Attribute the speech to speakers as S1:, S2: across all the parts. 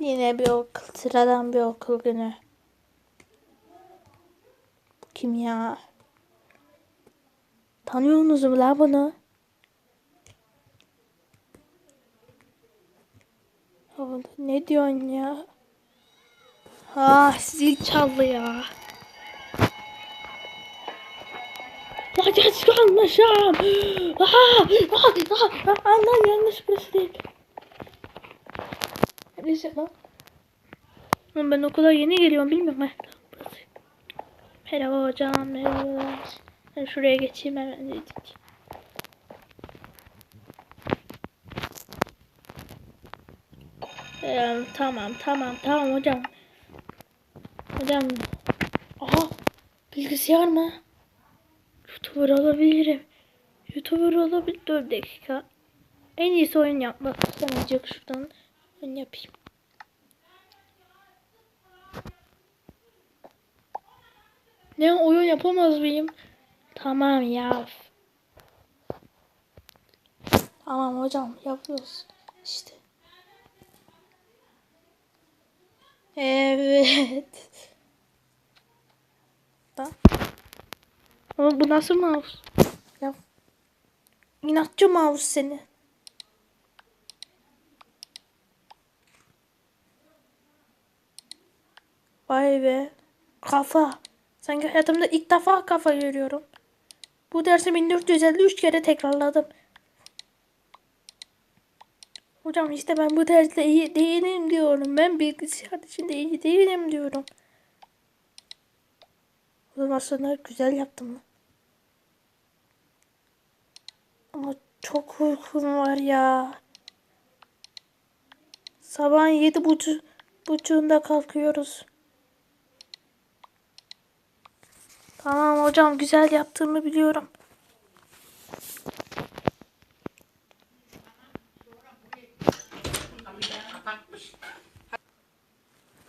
S1: Yine bir okul, sıradan bir okul günü. Kim ya? Tanıyorsunuz mu la bunu? Ne diyorsun ya? Ah zil çaldı ya. Lan geç kalmışım. Ah, ah, ah, ah, Allah yanlış burası değil. Neyse lan. Oğlum Ben okula yeni geliyorum bilmiyorum. Merhaba hocam. Merhaba. Ben şuraya geçeyim hemen dedik. Ee, tamam tamam tamam hocam. Hocam. Aha bilgisayar mı? Youtuber olabilirim. Youtuber olabilir. Dur dakika. En iyisi oyun yapmak. Sanacak şuradan oyun yapayım. Ne oyun yapamaz mıyım? Tamam ya. Tamam hocam yapıyoruz. İşte. Evet. Ama bu nasıl mouse? Ya. İnatçı mouse seni. Vay be. Kafa. Sanki hayatımda ilk defa kafa görüyorum. Bu dersi 1453 kere tekrarladım. Hocam işte ben bu derste iyi değilim diyorum. Ben bilgisayar içinde iyi değilim diyorum. Oğlum aslında güzel yaptım mı? Ama çok uykum var ya. Sabah yedi buçuk buçuğunda kalkıyoruz. Tamam hocam güzel yaptığımı biliyorum.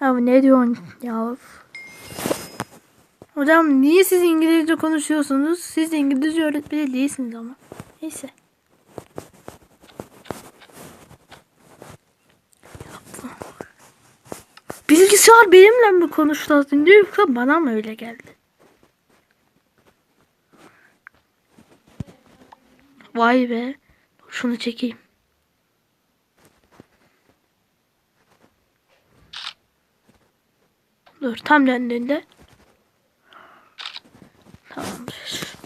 S1: Ya ne diyorsun ya? Hocam niye siz İngilizce konuşuyorsunuz? Siz İngilizce öğretmeni değilsiniz ama. Neyse. Bilgisayar benimle mi konuştu az önce bana mı öyle geldi? Vay be. Şunu çekeyim. Dur tam döndüğünde. Tamamdır.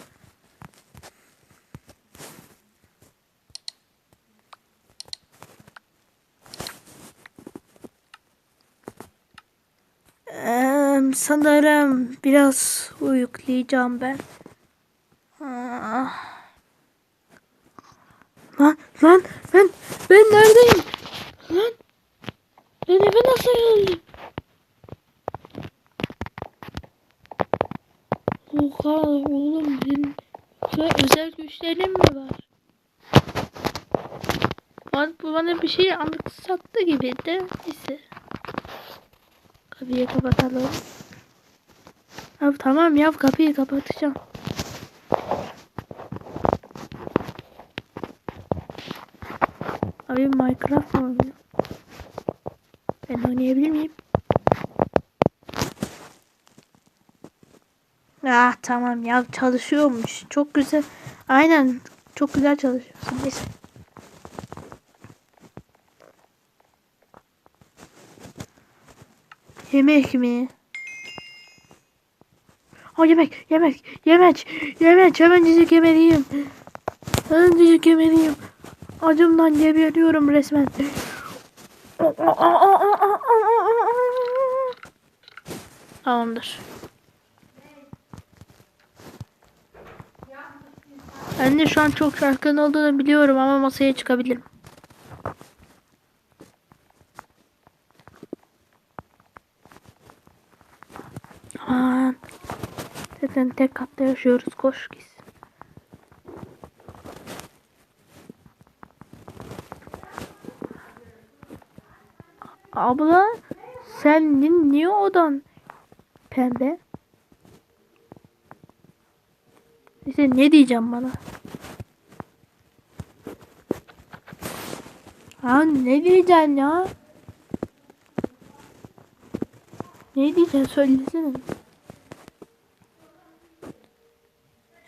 S1: Sanırım biraz uyuklayacağım ben. Ah. Lan lan ben ben neredeyim? Lan ben eve nasıl geldim? Oha oğlum benim özel güçlerim mi var? Bana, bu bana bir şey anımsattı gibi de neyse. Kapıyı kapatalım. Abi tamam ya kapıyı kapatacağım. Abi Minecraft mı oynuyor? Ben oynayabilir miyim? Ah tamam ya çalışıyormuş. Çok güzel. Aynen çok güzel çalışıyorsun. Neyse. Yemek mi? O yemek, yemek, yemek, yemek. Hemen cicik yemeliyim. Hemen cicik yemeliyim. Acımdan geberiyorum resmen. Tamamdır. Ben de şu an çok şarkın olduğunu biliyorum ama masaya çıkabilirim. Aman. Zaten tek katta yaşıyoruz. Koş gitsin. Abla senin niye odan pembe? İşte ne diyeceğim bana? Ha ne diyeceksin ya? Ne diyeceksin söylesene.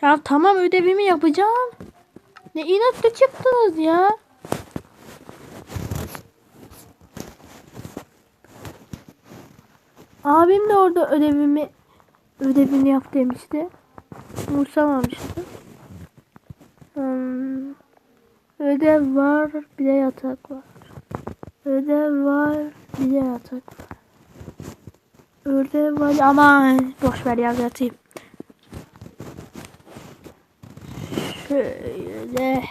S1: Ya tamam ödevimi yapacağım. Ne inatla çıktınız ya. Abim de orada ödevimi ödevini yap demişti. Umursamamıştı. Hmm. Ödev var, bir de yatak var. Ödev var, bir de yatak var. Ödev var, aman boş ver ya yatayım. Şöyle.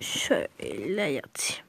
S1: Şöyle yatayım.